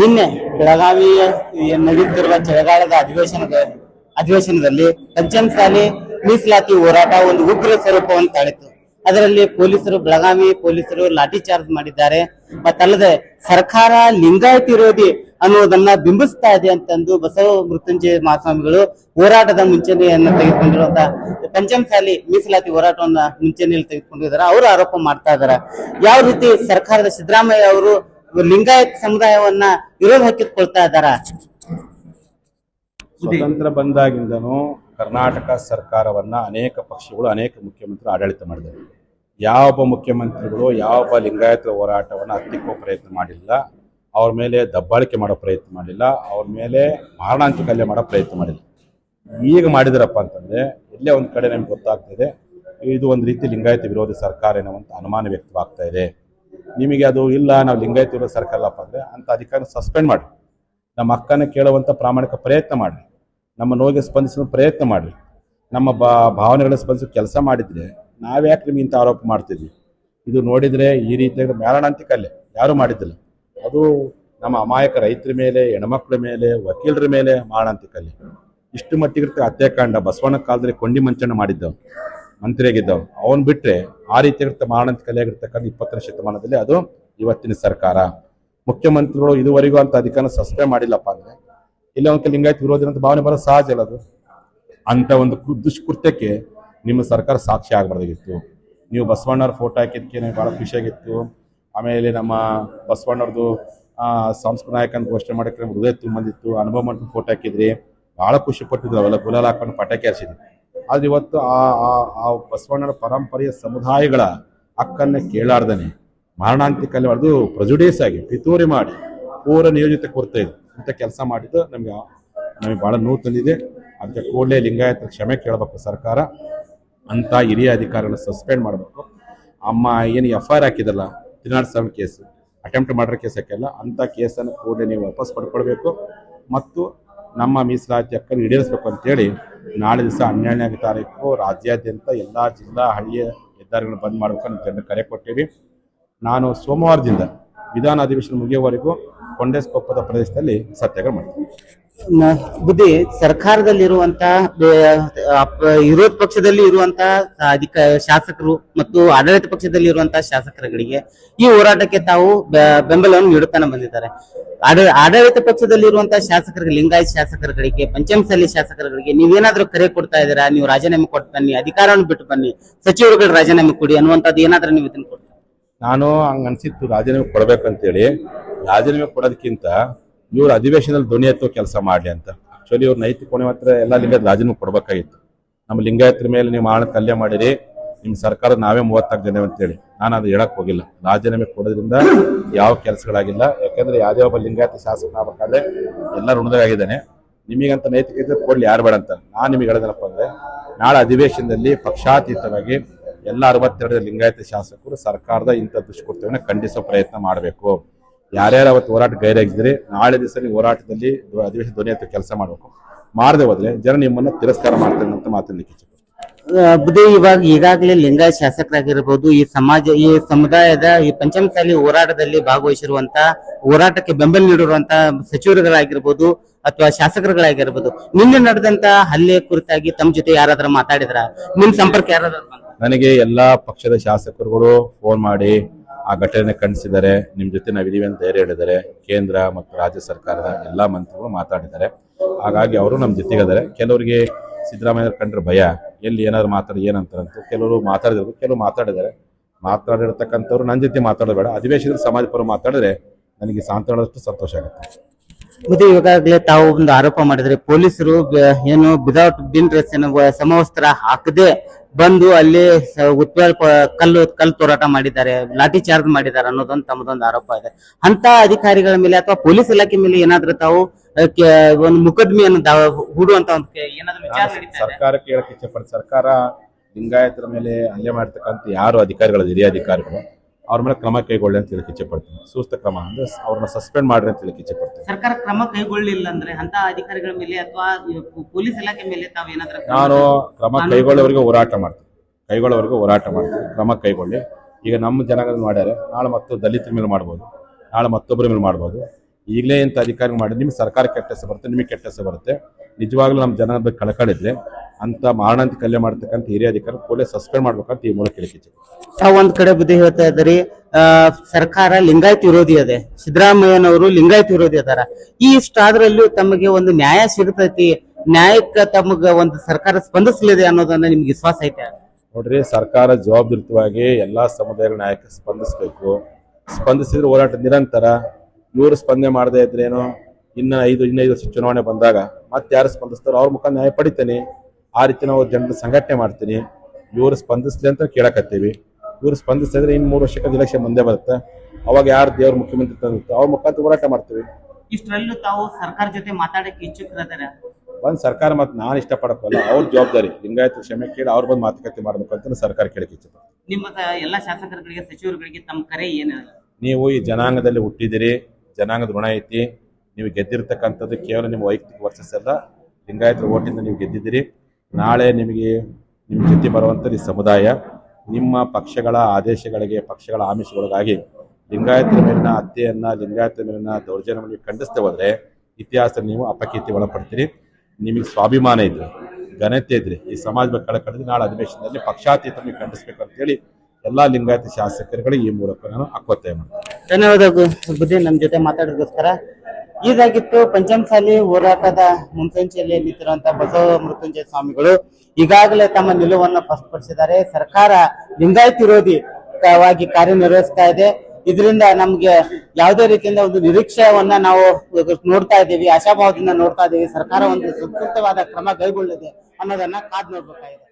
ನಿನ್ನೆ ಬೆಳಗಾವಿ ನಡೆಯುತ್ತಿರುವ ಚಳಿಗಾಲದ ಅಧಿವೇಶನದ ಅಧಿವೇಶನದಲ್ಲಿ ಪಂಚಮಸಾಲಿ ಮೀಸಲಾತಿ ಹೋರಾಟ ಒಂದು ಉಗ್ರ ಸ್ವರೂಪವನ್ನು ತಾಳಿತು ಅದರಲ್ಲಿ ಪೊಲೀಸರು ಬೆಳಗಾವಿ ಪೊಲೀಸರು ಲಾಠಿ ಚಾರ್ಜ್ ಮಾಡಿದ್ದಾರೆ. ಮತ್ತಲ್ಲದೆ ಸರ್ಕಾರ ಲಿಂಗಾಯತ್ ವಿರೋಧಿ ಅನ್ನೋದನ್ನ ಬಿಂಬಿಸ್ತಾ ಇದೆ ಅಂತಂದು ಬಸವ ಮೃತ್ಯುಂಜಯ ಮಹಾಸ್ವಾಮಿಗಳು ಹೋರಾಟದ ಮುಂಚೂಣಿಯನ್ನ ತೆಗೆದುಕೊಂಡಿರುವಂತ ಪಂಚಮಸಾಲಿ ಮೀಸಲಾತಿ ಹೋರಾಟವನ್ನ ಮುಂಚೂಣಿಯಲ್ಲಿ ತೆಗೆದುಕೊಂಡಿದ್ದಾರೆ. ಅವರು ಆರೋಪ ಮಾಡ್ತಾ ಇದ್ದಾರೆ. ಯಾವ ರೀತಿ ಸರ್ಕಾರದ ಸಿದ್ದರಾಮಯ್ಯ ಅವರು ಲಿಂಗಾಯತ್ ಸಮುದಾಯವನ್ನ ವಿರೋಧ ಹಾಕಿಕೊಳ್ತಾ ಇದ್ದಾರ? ಸ್ವತಂತ್ರ ಬಂದಾಗಿಂದನೂ ಕರ್ನಾಟಕ ಸರ್ಕಾರವನ್ನ ಅನೇಕ ಪಕ್ಷಗಳು, ಅನೇಕ ಮುಖ್ಯಮಂತ್ರಿ ಆಡಳಿತ ಮಾಡಿದ್ದಾರೆ. ಯಾವೊಬ್ಬ ಮುಖ್ಯಮಂತ್ರಿಗಳು, ಯಾವೊಬ್ಬ ಲಿಂಗಾಯತ ಹೋರಾಟವನ್ನು ಹತ್ತಿಕ್ಕೋ ಪ್ರಯತ್ನ ಮಾಡಿಲ್ಲ, ಅವ್ರ ಮೇಲೆ ದಬ್ಬಾಳಿಕೆ ಮಾಡೋ ಪ್ರಯತ್ನ ಮಾಡಿಲ್ಲ, ಅವ್ರ ಮೇಲೆ ಮಾರಣಾಂತಿಕ ಹಲ್ಲೆ ಮಾಡೋ ಪ್ರಯತ್ನ ಮಾಡಿಲ್ಲ. ಈಗ ಮಾಡಿದ್ರಪ್ಪ ಅಂತಂದ್ರೆ ಇಲ್ಲೇ ಒಂದು ಕಡೆ ನಮ್ಗೆ ಗೊತ್ತಾಗ್ತಿದೆ ಇದು ಒಂದು ರೀತಿ ಲಿಂಗಾಯತ ವಿರೋಧಿ ಸರ್ಕಾರ ಎನ್ನುವಂಥ ಅನುಮಾನ ವ್ಯಕ್ತವಾಗ್ತಾ ಇದೆ. ನಿಮಗೆ ಅದು ಇಲ್ಲ, ನಾವು ಲಿಂಗಾಯತಿರೋ ಸರ್ಕಲ್ಲಪ್ಪ ಅಂದರೆ ಅಂತ ಅಧಿಕಾರ ಸಸ್ಪೆಂಡ್ ಮಾಡಿ ನಮ್ಮ ಅಕ್ಕನ ಕೇಳುವಂಥ ಪ್ರಾಮಾಣಿಕ ಪ್ರಯತ್ನ ಮಾಡಿ ನಮ್ಮ ನೋವಿಗೆ ಸ್ಪಂದಿಸಲು ಪ್ರಯತ್ನ ಮಾಡಿ ನಮ್ಮ ಬಾ ಭಾವನೆಗಳ ಸ್ಪಂದಿಸೋ ಕೆಲಸ ಮಾಡಿದ್ರೆ ನಾವ್ಯಾಕೆ ನಿಮ್ಗೆ ಇಂಥ ಆರೋಪ ಮಾಡ್ತಿದ್ವಿ? ಇದು ನೋಡಿದ್ರೆ ಈ ರೀತಿಯಾಗಿ ಮಾರಣಾಂತಿಕ ಅಲ್ಲೇ. ಯಾರೂ ಮಾಡಿದ್ದಿಲ್ಲ. ಅದು ನಮ್ಮ ಅಮಾಯಕ ರೈತರ ಮೇಲೆ, ಹೆಣ್ಮಕ್ಳ ಮೇಲೆ, ವಕೀಲರ ಮೇಲೆ ಮಾರಣಾಂತಿಕ ಅಲ್ಲೇ. ಇಷ್ಟು ಮಟ್ಟಿಗೆ ಹತ್ಯಾಕಾಂಡ ಬಸವಣ್ಣ ಕಾಲದಲ್ಲಿ ಕೊಂಡಿ ಮಂಚನ ಮಾಡಿದ್ದವು. ಮಂತ್ರಿಯಾಗಿದ್ದವು ಅವನು ಬಿಟ್ರೆ ಆ ರೀತಿಯಾಗಿರ್ತ ಮಾರಣಾಂತಿಕ ಆಗಿರ್ತಕ್ಕಂಥ ಇಪ್ಪತ್ತನೇ ಶತಮಾನದಲ್ಲಿ ಅದು ಇವತ್ತಿನ ಸರ್ಕಾರ. ಮುಖ್ಯಮಂತ್ರಿಗಳು ಇದುವರೆಗೂ ಅಂತ ಅಧಿಕಾರ ಸಸ್ಪೆಂಡ್ ಮಾಡಿಲ್ಲಪ್ಪ ಅಂದ್ರೆ, ಇಲ್ಲ ಒಂದು ಲಿಂಗಾಯತ್ ವಿರೋಧಿ ಅಂತ ಭಾವನೆ ಬರೋ ಸಹಜ ಅಲ್ಲ ಅದು. ಅಂತ ಒಂದು ದುಷ್ಕೃತ್ಯಕ್ಕೆ ನಿಮ್ಮ ಸರ್ಕಾರ ಸಾಕ್ಷಿ ಆಗಬಾರ್ದಾಗಿತ್ತು. ನೀವು ಬಸವಣ್ಣವ್ರ ಫೋಟೋ ಹಾಕಿದ್ದಕ್ಕೆ ನನಗೆ ಭಾಳ ಖುಷಿಯಾಗಿತ್ತು ಆಮೇಲೆ ನಮ್ಮ ಬಸವಣ್ಣವ್ರದ್ದು ಸಾಂಸ್ಕೃತಿಕ ನಾಯಕ ಅಂತ ಘೋಷಣೆ ಮಾಡಕ್ಕೆ ಹೃದಯ ತುಂಬಂದಿತ್ತು ಅನುಭವ ಮಾಡ್ಕೊಂಡು ಫೋಟೋ ಹಾಕಿದ್ರಿ. ಭಾಳ ಖುಷಿ ಪಟ್ಟಿದ್ರು. ಅವೆಲ್ಲ ಗುಲಾಲ್ ಹಾಕೊಂಡು ಪಟಾಕಿ ಹರಿಸಿದ್ವಿ ಆದ್ರೆ ಇವತ್ತು ಆ, ಆ- ಬಸವಣ್ಣನ ಪರಂಪರೆಯ ಸಮುದಾಯಗಳ ಹಕ್ಕನ್ನು ಕೇಳಾರ್ದನೆ. ಮಾರಣಾಂತಿಕಲ್ಲಿ ಹೊಡೆದು ಪ್ರಜುಡೇಸ್ ಆಗಿ, ಪಿತೂರಿ ಮಾಡಿ ಪೂರ ನಿಯೋಜಿತ ಕೊರತೆ ಇದೆ ಅಂತ ಕೆಲಸ ಮಾಡಿದ್ದು ನಮ್ಗೆ, ನಮಗೆ ಭಾಳ ನೋವು ತಂದಿದೆ ಅದಕ್ಕೆ ಕೂಡಲೇ ಲಿಂಗಾಯತ ಕ್ಷಮೆ ಕೇಳಬೇಕು ಸರ್ಕಾರ. ಅಂತ ಹಿರಿಯ ಅಧಿಕಾರಿಗಳನ್ನ ಸಸ್ಪೆಂಡ್ ಮಾಡಬೇಕು. ಅಮ್ಮ, ಏನು F I R ಹಾಕಿದಲ್ಲ three not seven case attempt ಮಾಡಿರೋ ಕೇಸ್ ಹಾಕಿಲ್ಲ. ಅಂಥ ಕೇಸನ್ನು ಕೂಡಲೇ ನೀವು ವಾಪಸ್ ಪಡ್ಕೊಳ್ಬೇಕು. ಮತ್ತು ನಮ್ಮ ಮೀಸಲಾತಿ ಹಕ್ಕನ್ನು ಈಡೇರಿಸ್ಬೇಕು ಅಂತೇಳಿ ನಾಳೆ ದಿವಸ ಹನ್ನೆರಡನೇ ತಾರೀಕು ರಾಜ್ಯಾದ್ಯಂತ ಎಲ್ಲ ಜಿಲ್ಲಾ ಹಳ್ಳಿಯ ಹೆದ್ದಾರಿಗಳು ಬಂದ್ ಮಾಡಬೇಕು ಅಂತ ಕರೆ ಕೊಟ್ಟೀವಿ. ನಾನು ಸೋಮವಾರದಿಂದ ವಿಧಾನ ಅಧಿವೇಶನ ಮುಗಿಯುವವರೆಗೂ ಕೊಂಡೇಸ್ಕೊಪ್ಪದ ಪ್ರದೇಶದಲ್ಲಿ ಸತ್ಯಾಗ್ರಹ ಮಾಡ್ತೀನಿ. ಬುದ್ಧಿ ಸರ್ಕಾರದಲ್ಲಿರುವಂತ ವಿರೋಧ ಪಕ್ಷದಲ್ಲಿ ಇರುವಂತ ಅಧಿಕ, ಶಾಸಕರು ಮತ್ತು ಆಡಳಿತ ಪಕ್ಷದಲ್ಲಿ ಇರುವಂತಹ ಶಾಸಕರುಗಳಿಗೆ ಈ ಹೋರಾಟಕ್ಕೆ ತಾವು ಬೆಂಬಲವನ್ನು ನೀಡುತ್ತಾನೆ ಬಂದಿದ್ದಾರೆ. ಆಡ- ಆಡಳಿತ ಪಕ್ಷದಲ್ಲಿ ಇರುವಂತಹ ಶಾಸಕರಿಗೆ ಲಿಂಗಾಯತ್ ಶಾಸಕರುಗಳಿಗೆ, ಪಂಚಮಸಾಲಿ ಶಾಸಕರುಗಳಿಗೆ ನೀವೇನಾದ್ರೂ ಕರೆ ಕೊಡ್ತಾ ಇದ್ದೀರಾ? ನೀವು ರಾಜೀನಾಮೆ ಕೊಟ್ಟು ಬನ್ನಿ, ಅಧಿಕಾರವನ್ನು ಬಿಟ್ಟು ಬನ್ನಿ, ಸಚಿವರುಗಳು ರಾಜೀನಾಮೆ ಕೊಡಿ ಅನ್ನುವಂಥದ್ದು ಏನಾದ್ರೂ ನೀವು ಇದನ್ನು ಕೊಡ್ತೀರಾ? ನಾನು ಹಂಗ ಅನ್ಸಿತ್ತು, ರಾಜೀನಾಮೆ ಕೊಡ್ಬೇಕಂತೇಳಿ. ರಾಜೀನಾಮೆ ಕೊಡೋದಕ್ಕಿಂತ ಇವ್ರು ಅಧಿವೇಶನದಲ್ಲಿ ಧ್ವನಿ ಎತ್ತುವ ಕೆಲಸ ಮಾಡಲಿ ಅಂತ. ಆಕ್ಚುಲಿ ಇವ್ರ ನೈತಿಕ ಕೋಣೆ ಮಾತ್ರ ಎಲ್ಲ ಲಿಂಗಾಯತ ರಾಜನೂ ಕೊಡ್ಬೇಕಾಗಿತ್ತು. ನಮ್ಮ ಲಿಂಗಾಯತರ ಮೇಲೆ ನೀವು ಆಣ ಕಲ್ಯ ಮಾಡಿರಿ ನಿಮ್ಮ ಸರ್ಕಾರ ನಾವೇ ಮೂವತ್ತಾರು ಜನ ಅಂತೇಳಿ. ನಾನು ಅದು ಹೇಳಕ್ ಹೋಗಿಲ್ಲ. ರಾಜೀನಾಮೆ ಕೊಡೋದ್ರಿಂದ ಯಾವ ಕೆಲಸಗಳಾಗಿಲ್ಲ. ಯಾಕಂದ್ರೆ ಯಾವುದೇ ಒಬ್ಬ ಲಿಂಗಾಯತ ಶಾಸಕನಾಗಬೇಕಾದ್ರೆ ಎಲ್ಲ ಋಣದಾಗಿದ್ದಾನೆ ನಿಮಗಂತ ನೈತಿಕತೆ ಕೊಡ್ಲಿ, ಯಾರು ಬೇಡ ಅಂತ. ನಾನು ನಿಮಗೆ ಹೇಳೋದನಪ್ಪ ಅಂದ್ರೆ, ನಾಳೆ ಅಧಿವೇಶನದಲ್ಲಿ ಪಕ್ಷಾತೀತವಾಗಿ ಎಲ್ಲ ಅರವತ್ತೆರಡು ಲಿಂಗಾಯತ ಶಾಸಕರು ಸರ್ಕಾರದ ಇಂಥ ದುಷ್ಕೃತ್ಯವನ್ನು ಖಂಡಿಸೋ ಪ್ರಯತ್ನ ಮಾಡಬೇಕು. ಯಾರ್ಯಾರು ಅವತ್ತು ಹೋರಾಟ ಗೈರಾಗಿದ್ರೆ ನಾಳೆ ದಿವಸ ನೀವು ಹೋರಾಟದಲ್ಲಿ ಧ್ವ- ಅಧಿವೇಶನ ಧ್ವನಿ ಹತ್ತಿರ ಕೆಲಸ ಮಾಡಬೇಕು. ಮಾಡದೆ ಹೋದ್ರೆ ಜನ ನಿಮ್ಮನ್ನ ತಿರಸ್ಕಾರ ಮಾಡ್ತಾರೆ ಅಂತ ಮಾತನಾಡಲಿಕ್ಕೆ ಬುದ್ಧಿ ಇವಾಗ ಈಗಾಗಲೇ ಲಿಂಗಾಯತ್ ಶಾಸಕರಾಗಿರ್ಬೋದು ಈ ಸಮಾಜ ಈ ಸಮುದಾಯದ ಈ ಪಂಚಮಸಾಲಿ ಹೋರಾಟದಲ್ಲಿ ಭಾಗವಹಿಸಿರುವಂತ ಹೋರಾಟಕ್ಕೆ ಬೆಂಬಲ ನೀಡಿರುವಂತ ಸಚಿವರುಗಳಾಗಿರ್ಬೋದು ಅಥವಾ ಶಾಸಕರುಗಳಾಗಿರ್ಬೋದು ನಿನ್ನೆ ನಡೆದಂತ ಹಲ್ಲೆ ಕುರಿತಾಗಿ ತಮ್ಮ ಜೊತೆ ಯಾರಾದ್ರೂ ಮಾತಾಡಿದ್ರ? ನಿಮ್ ಸಂಪರ್ಕ ಯಾರಾದ್ರೂ? ನನಗೆ ಎಲ್ಲಾ ಪಕ್ಷದ ಶಾಸಕರುಗಳು ಫೋನ್ ಮಾಡಿ ಆ ಘಟನೆ ಖಂಡಿಸಿದ್ದಾರೆ ನಿಮ್ಮ ಜೊತೆ ನಾವಿದ್ದೀವಿ ಅಂತ ಧೈರ್ಯ ಹೇಳಿದ್ದಾರೆ ಕೇಂದ್ರ ಮತ್ತು ರಾಜ್ಯ ಸರ್ಕಾರದ ಎಲ್ಲ ಮಂತ್ರಿಗಳು ಮಾತಾಡಿದ್ದಾರೆ. ಹಾಗಾಗಿ ಅವರು ನಮ್ಮ ಜೊತೆಗಿದ್ದಾರೆ. ಕೆಲವರಿಗೆ ಸಿದ್ದರಾಮಯ್ಯ ಕಂಡ್ರೆ ಭಯ, ಎಲ್ಲಿ ಏನಾದ್ರು ಮಾತಾಡಿ ಏನಂತಾರಂತ ಕೆಲವರು ಮಾತಾಡಿದ್ರು ಕೆಲವರು ಮಾತಾಡಿದ್ದಾರೆ. ಮಾತಾಡಿರ್ತಕ್ಕಂಥವ್ರು ನನ್ನ ಜೊತೆ ಮಾತಾಡಬೇಡ. ಅಧಿವೇಶನದ ಸಮಾಜ ಮಾತಾಡಿದ್ರೆ ನನಗೆ ಸಾಂತ್ವನದಷ್ಟು ಸಂತೋಷ ಆಗುತ್ತೆ. ಮತ್ತೆ ಈಗಾಗಲೇ ತಾವು ಒಂದು ಆರೋಪ ಮಾಡಿದ್ರೆ, ಪೊಲೀಸರು ಏನು ವಿದೌಟ್ ಬಿನ್ ಡ್ರೆಸ್ ಏನು ಸಮವಸ್ತ್ರ ಹಾಕದೆ ಬಂದು ಅಲ್ಲಿ ಉತ್ಪಾದ ಕಲ್ಲು ಕಲ್ಲು ತೋರಾಟ ಮಾಡಿದ್ದಾರೆ ಲಾಠಿ ಚಾರ್ಜ್ ಮಾಡಿದ್ದಾರೆ ಅನ್ನೋದೊಂದು ತಮ್ಮದೊಂದು ಆರೋಪ ಇದೆ. ಅಂತ ಅಧಿಕಾರಿಗಳ ಮೇಲೆ ಅಥವಾ ಪೊಲೀಸ್ ಇಲಾಖೆ ಮೇಲೆ ಏನಾದ್ರೂ ತಾವು ಒಂದು ಮುಕದ್ಮೆಯನ್ನು ಹೂಡುವಂತ ಒಂದು ಏನಾದ್ರೂ ವಿಚಾರ ಸರ್ಕಾರಕ್ಕೆ ಹೇಳಕ್ಕೆ ಇಚ್ಛೆಪಡ್ತೀನಿ ಸರ್ಕಾರ ಲಿಂಗಾಯತರ ಮೇಲೆ ಹಲ್ಲೆ ಮಾಡ್ತಕ್ಕಂಥ ಯಾರು ಅಧಿಕಾರಿಗಳು ಹಿರಿಯ ಅಧಿಕಾರಿಗಳು ಅವ್ರ ಮೇಲೆ ಕ್ರಮ ಕೈಗೊಳ್ಳಿ ಅಂತ ಹೇಳಕ್ಕೆ ಇಚ್ಛೆಪಡ್ತೀನಿ. ಸೂಕ್ತ ಕ್ರಮ ಅಂದ್ರೆ ಅವ್ರನ್ನ ಸಸ್ಪೆಂಡ್ ಮಾಡ್ರಿ ಅಂತ ಹೇಳಕ್ಕೆ ಇಚ್ಛೆಪಡ್ತೀನಿ. ಸರ್ಕಾರ ಕ್ರಮ ಕೈಗೊಳ್ಳಿಲ್ಲ ಅಂದ್ರೆ ಅಂತ ಅಧಿಕಾರಿಗಳ ಮೇಲೆ ಅಥವಾ ಪೊಲೀಸ್ ಇಲಾಖೆ ಮೇಲೆ ತಾವೇನಾದ್ರೂ ನಾನು ಕ್ರಮ ಕೈಗೊಳ್ಳೋರಿಗೆ ಹೋರಾಟ ಮಾಡ್ತೀನಿ. ಕೈಗೊಳ್ಳೋವರೆಗೂ ಹೋರಾಟ ಮಾಡ್ತೀನಿ. ಕ್ರಮ ಕೈಗೊಳ್ಳಿ. ಈಗ ನಮ್ಮ ಜನಾಂಗದ ಮಾಡ್ಯಾರೆ ನಾಳೆ ಮತ್ತು ದಲಿತರ ಮೇಲೆ ಮಾಡ್ಬೋದು ನಾಳೆ ಮತ್ತೊಬ್ಬರ ಮೇಲೆ ಮಾಡ್ಬೋದು. ಈಗಲೇ ಇಂಥ ಅಧಿಕಾರಿ ಮಾಡಿ ನಿಮ್ಗೆ ಸರ್ಕಾರ ಕೆಟ್ಟಸ ಹೆಸರು ಬರುತ್ತೆ ನಿಮಗೆ ಕೆಟ್ಟಸ ಹೆಸರು ಬರುತ್ತೆ. ನಿಜವಾಗ್ಲೂ ನಮ್ಮ ಜನರ ಬಗ್ಗೆ ಕಳ್ಕೊಂಡಿದ್ರೆ ಅಂತ ಮಾರಣಾಂತಿಕ ಕಲ್ಯಾಣ ಮಾಡ್ತಕ್ಕಂಥ ಹಿರಿಯ ಅಧಿಕಾರಿ ಕೂಡಲೇ ಸಸ್ಪೆಂಡ್ ಮಾಡ್ಬೇಕಂತ ಈ ಮೂಲಕ ಹೇಳಿಕೆ ತಾವು ಒಂದ್ ಕಡೆ ಬುದ್ಧಿ ಹೇಳ್ತಾ ಇದ್ದೀರಿ ಸರ್ಕಾರ ಲಿಂಗಾಯತ್ ವಿರೋಧಿ ಅದೇ. ಸಿದ್ದರಾಮಯ್ಯನವರು ಲಿಂಗಾಯತ್ ವಿರೋಧಿ ಅದಾರ. ಈ ಇಷ್ಟಾದ್ರಲ್ಲೂ ತಮಗೆ ಒಂದು ನ್ಯಾಯ ಸಿಗತೈತಿ ನ್ಯಾಯಕ್ಕ ತಮಗ ಒಂದು ಸರ್ಕಾರ ಸ್ಪಂದಿಸಲಿದೆ ಅನ್ನೋದನ್ನ ನಿಮ್ಗೆ ವಿಶ್ವಾಸ ಐತೆ? ನೋಡ್ರಿ ಸರ್ಕಾರ ಜವಾಬ್ದಾರಿತವಾಗಿ ಎಲ್ಲಾ ಸಮುದಾಯಗಳ ನಾಯಕ ಸ್ಪಂದಿಸಬೇಕು. ಸ್ಪಂದಿಸಿದ್ರೆ ಹೋರಾಟ ನಿರಂತರ. ಇವರು ಸ್ಪಂದನೆ ಮಾಡದೇ ಇದ್ರೇನು ಇನ್ನ ಐದು ಇನ್ನೈದು ವರ್ಷ ಚುನಾವಣೆ ಬಂದಾಗ ಮತ್ತೆ ಯಾರು ಸ್ಪಂದಿಸ್ತಾರೋ ಅವ್ರ ಮುಖ ನ್ಯಾಯ ಪಡಿತೇನೆ. ಆ ರೀತಿ ನಾವು ಜನರ ಸಂಘಟನೆ ಮಾಡ್ತೀನಿ. ಇವರು ಸ್ಪಂದಿಸ್ಲಿ ಅಂತ ಕೇಳಕತ್ತೀವಿ. ಇವ್ರು ಸ್ಪಂದಿಸಿದ್ರೆ ಇನ್ನು ಮೂರು ವರ್ಷಕ್ಕೆ ಇಲೆಕ್ಷನ್ ಮುಂದೆ ಬರುತ್ತೆ. ಅವಾಗ ಯಾರು ದೇವ್ರ ಮುಖ್ಯಮಂತ್ರಿ ತಂದಿರ್ತಾರೆ ಅವ್ರ ಮುಖಾಂತರ ಹೋರಾಟ ಮಾಡ್ತೀವಿ. ಇಷ್ಟರಲ್ಲೂ ತಾವು ಸರ್ಕಾರ ಜೊತೆ ಮಾತಾಡಕ್ಕೆ ಇಚ್ಛುಕರದಾರ ಒಂದು ಸರ್ಕಾರ ಮತ್ತೆ ನಾನು ಇಷ್ಟಪಡಕ್ಕಲ್ಲ ಅವ್ರ ಜವಾಬ್ದಾರಿ. ಲಿಂಗಾಯತ ಕ್ಷಮೆ ಕೇಳಿ ಅವ್ರ ಬಂದು ಮಾತುಕತೆ ಮಾಡ್ಬೇಕು ಅಂತ ಸರ್ಕಾರ ಕೇಳಕ್ಕೆ ಇಚ್ಛೆ ನಿಮ್ಮ ಎಲ್ಲ ಶಾಸಕರುಗಳಿಗೆ ಸಚಿವರುಗಳಿಗೆ ತಮ್ಮ ಕರೆ ಏನು? ನೀವು ಈ ಜನಾಂಗದಲ್ಲಿ ಹುಟ್ಟಿದಿರಿ ಜನಾಂಗದ ಋಣ ಐತಿ. ನೀವು ಗೆದ್ದಿರ್ತಕ್ಕಂಥದ್ದು ಕೇವಲ ನಿಮ್ಮ ವೈಯಕ್ತಿಕ ವರ್ಚಸ್ ಅಲ್ಲ ಲಿಂಗಾಯತ ಓಟಿಂದ ನೀವು ಗೆದ್ದಿದ್ದೀರಿ ನಾಳೆ ನಿಮಗೆ ನಿಮ್ಮ ಜೊತೆ ಬರುವಂಥ ಈ ಸಮುದಾಯ, ನಿಮ್ಮ ಪಕ್ಷಗಳ ಆದೇಶಗಳಿಗೆ, ಪಕ್ಷಗಳ ಆಮಿಷಗಳಿಗಾಗಿ ಲಿಂಗಾಯತರ ಮೇಲಿನ ಹತ್ಯೆಯನ್ನು, ಲಿಂಗಾಯತರ ಮೇಲಿನ ದೌರ್ಜನ್ಯವನ್ನು ಹೋದರೆ ಇತಿಹಾಸದಲ್ಲಿ ನೀವು ಅಪಕೀರ್ತಿ ಒಳಪಡ್ತೀರಿ. ನಿಮಗೆ ಸ್ವಾಭಿಮಾನ ಇದ್ರೆ, ಘನತೆ ಇದ್ರೆ, ಈ ಸಮಾಜ ಬಗ್ಗೆ ಕಳಕಳಿದ್ರೆ ನಾಳೆ ಅಧಿವೇಶನದಲ್ಲಿ ಪಕ್ಷಾತೀತ ನೀವು ಖಂಡಿಸ್ಬೇಕು ಅಂತೇಳಿ ಎಲ್ಲ ಲಿಂಗಾಯತ ಶಾಸಕರುಗಳಿಗೆ ಈ ಮೂಲಕ ನಾನು ಅಕ್ಕೊತ್ತಾಯ ಮಾಡ್ತೀನಿ. ಧನ್ಯವಾದ ಬುದ್ಧಿ ನಮ್ಮ ಜೊತೆ ಮಾತಾಡೋದಕ್ಕೋಸ್ಕರ. ಇದಾಗಿತ್ತು. ಪಂಚಮಸಾಲಿ ಹೋರಾಟದ ಮುಂಚೂಣಿಯಲ್ಲಿ ನಿಂತಿರುವಂತ ಬಸವ ಮೃತ್ಯುಂಜಯ ಸ್ವಾಮಿಗಳು ಈಗಾಗಲೇ ತಮ್ಮ ನಿಲುವನ್ನು ಸ್ಪಷ್ಟಪಡಿಸಿದ್ದಾರೆ ಸರ್ಕಾರ ಲಿಂಗಾಯತ್ ವಿರೋಧಿ ವಾಗಿ ಕಾರ್ಯನಿರ್ವಹಿಸ್ತಾ ಇದೆ. ಇದರಿಂದ ನಮ್ಗೆ ಯಾವುದೇ ರೀತಿಯಿಂದ ಒಂದು ನಿರೀಕ್ಷೆಯನ್ನ ನಾವು ನೋಡ್ತಾ ಇದ್ದೀವಿ, ಆಶಾಭಾವದಿಂದ ನೋಡ್ತಾ ಇದ್ದೀವಿ. ಸರ್ಕಾರ ಒಂದು ಸುಸೂಕ್ತವಾದ ಕ್ರಮ ಕೈಗೊಳ್ಳಿದೆ ಅನ್ನೋದನ್ನ ಕಾದ್ ನೋಡ್ಬೇಕಾಗಿದೆ.